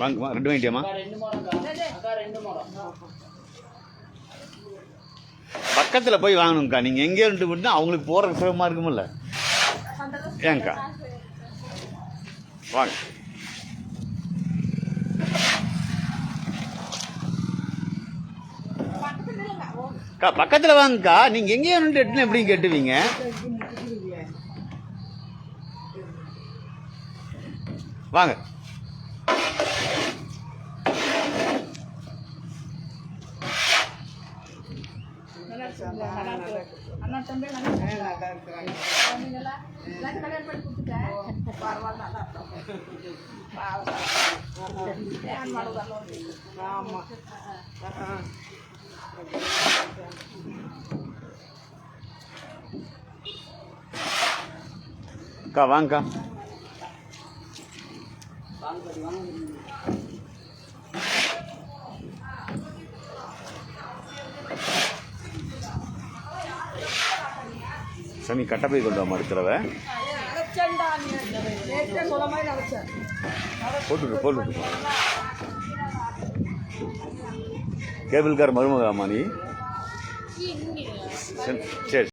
வாங்கம்மா ரெண்டு வாங்கிட்டியாம்மா? பக்கத்தில் போய் வாங்கணும்க்கா. நீங்கள் எங்கேயோ ரெண்டு மட்டும் அவங்களுக்கு போகிற சுகமாக இருக்குமில்ல ஏங்க்கா வாங்க. அக்கா பக்கத்தில் வாங்கக்கா. நீங்கள் எங்கேயோ ரெண்டு எட்டுன்னு எப்படி கட்டுவீங்க? வாங்க. அண்ணா தம்பி நல்லா இருக்கிறாங்க கல்யாணம் பண்ணி கொடுத்துட்டேன் பரவாயில்ல நல்லா ஆமாம் அக்கா வாங்கக்கா. வாங்க சாமி கட்ட போய் கொண்டு வா மறுக்கிறவ. அரைச்சேன்டா நீ நேற்றே சொல்ல கேபிள்கார் மருமகாமா நீ? சரி.